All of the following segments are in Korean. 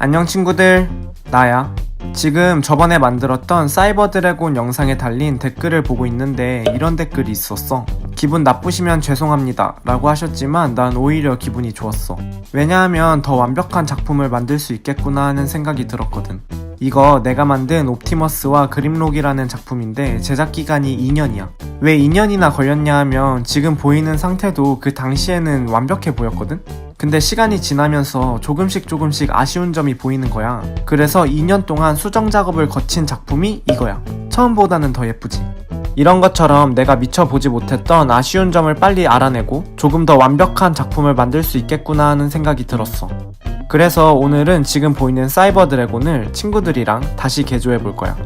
안녕 친구들. 나야. 지금 저번에 만들었던 사이버 드래곤 영상에 달린 댓글을 보고 있는데 이런 댓글이 있었어. 기분 나쁘시면 죄송합니다. 라고 하셨지만 난 오히려 기분이 좋았어. 왜냐하면 더 완벽한 작품을 만들 수 있겠구나 하는 생각이 들었거든 이거 내가 만든 옵티머스와 그림록이라는 작품인데 제작 기간이 2년이야. 왜 2년이나 걸렸냐 하면 지금 보이는 상태도 그 당시에는 완벽해 보였거든? 근데 시간이 지나면서 조금씩 조금씩 아쉬운 점이 보이는 거야. 그래서 2년 동안 수정 작업을 거친 작품이 이거야. 처음보다는 더 예쁘지. 이런 것처럼 내가 미처 보지 못했던 아쉬운 점을 빨리 알아내고 조금 더 완벽한 작품을 만들 수 있겠구나 하는 생각이 들었어. 그래서 오늘은 지금 보이는 사이버 드래곤을 친구들이랑 다시 개조해 볼 거야.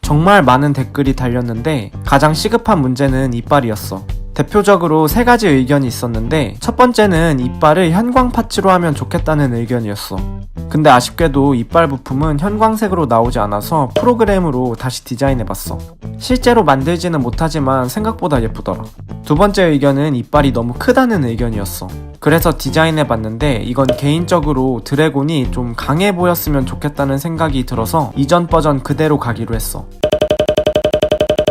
정말 많은 댓글이 달렸는데 가장 시급한 문제는 이빨이었어. 대표적으로 세 가지 의견이 있었는데 첫 번째는 이빨을 현광 파츠로 하면 좋겠다는 의견이었어. 근데 아쉽게도 이빨 부품은 현광색으로 나오지 않아서 프로그램으로 다시 디자인해봤어. 실제로 만들지는 못하지만 생각보다 예쁘더라. 두 번째 의견은 이빨이 너무 크다는 의견이었어. 그래서 디자인해봤는데 이건 개인적으로 드래곤이 좀 강해 보였으면 좋겠다는 생각이 들어서 이전 버전 그대로 가기로 했어.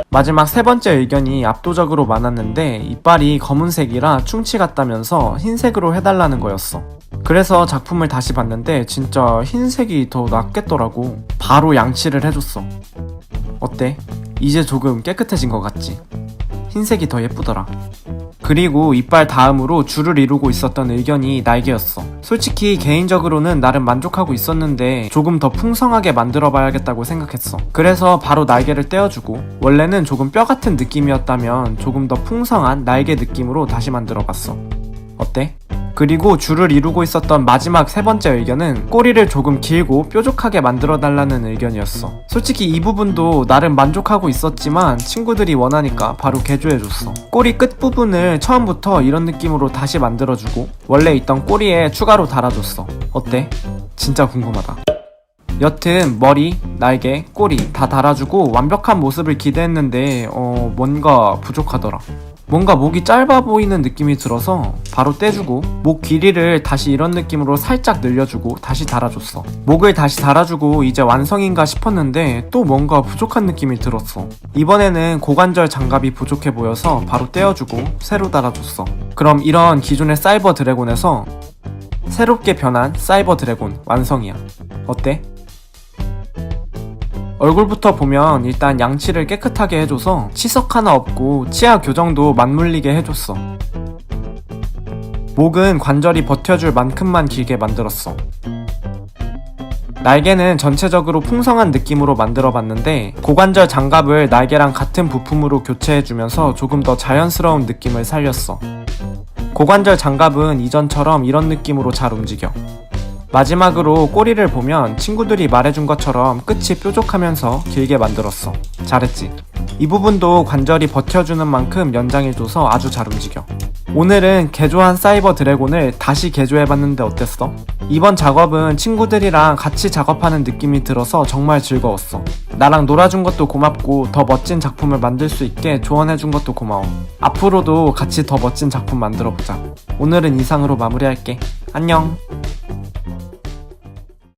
마지막 세 번째 의견이 압도적으로 많았는데 이빨이 검은색이라 충치 같다면서 흰색으로 해달라는 거였어. 그래서 작품을 다시 봤는데 진짜 흰색이 더 낫겠더라고. 바로 양치를 해줬어. 어때? 이제 조금 깨끗해진 것 같지? 흰색이 더 예쁘더라. 그리고 이빨 다음으로 줄을 이루고 있었던 의견이 날개였어. 솔직히 개인적으로는 나름 만족하고 있었는데 조금 더 풍성하게 만들어 봐야겠다고 생각했어. 그래서 바로 날개를 떼어주고 원래는 조금 뼈 같은 느낌이었다면 조금 더 풍성한 날개 느낌으로 다시 만들어 봤어. 어때? 그리고 줄을 이루고 있었던 마지막 세 번째 의견은 꼬리를 조금 길고 뾰족하게 만들어 달라는 의견이었어. 솔직히 이 부분도 나름 만족하고 있었지만 친구들이 원하니까 바로 개조해줬어. 꼬리 끝 부분을 처음부터 이런 느낌으로 다시 만들어주고 원래 있던 꼬리에 추가로 달아줬어. 어때? 진짜 궁금하다. 여튼 머리, 날개, 꼬리 다 달아주고 완벽한 모습을 기대했는데 어 뭔가 부족하더라. 뭔가 목이 짧아 보이는 느낌이 들어서 바로 떼주고 목 길이를 다시 이런 느낌으로 살짝 늘려주고 다시 달아줬어. 목을 다시 달아주고 이제 완성인가 싶었는데 또 뭔가 부족한 느낌이 들었어. 이번에는 고관절 장갑이 부족해 보여서 바로 떼어주고 새로 달아줬어. 그럼 이런 기존의 사이버 드래곤에서 새롭게 변한 사이버 드래곤 완성이야. 어때? 얼굴부터 보면 일단 양치를 깨끗하게 해줘서 치석 하나 없고 치아 교정도 맞물리게 해줬어. 목은 관절이 버텨줄 만큼만 길게 만들었어. 날개는 전체적으로 풍성한 느낌으로 만들어 봤는데 고관절 장갑을 날개랑 같은 부품으로 교체해주면서 조금 더 자연스러운 느낌을 살렸어. 고관절 장갑은 이전처럼 이런 느낌으로 잘 움직여. 마지막으로 꼬리를 보면 친구들이 말해준 것처럼 끝이 뾰족하면서 길게 만들었어. 잘했지? 이 부분도 관절이 버텨주는 만큼 연장해줘서 아주 잘 움직여. 오늘은 개조한 사이버 드래곤을 다시 개조해봤는데 어땠어? 이번 작업은 친구들이랑 같이 작업하는 느낌이 들어서 정말 즐거웠어. 나랑 놀아준 것도 고맙고 더 멋진 작품을 만들 수 있게 조언해준 것도 고마워. 앞으로도 같이 더 멋진 작품 만들어보자. 오늘은 이상으로 마무리할게. 안녕!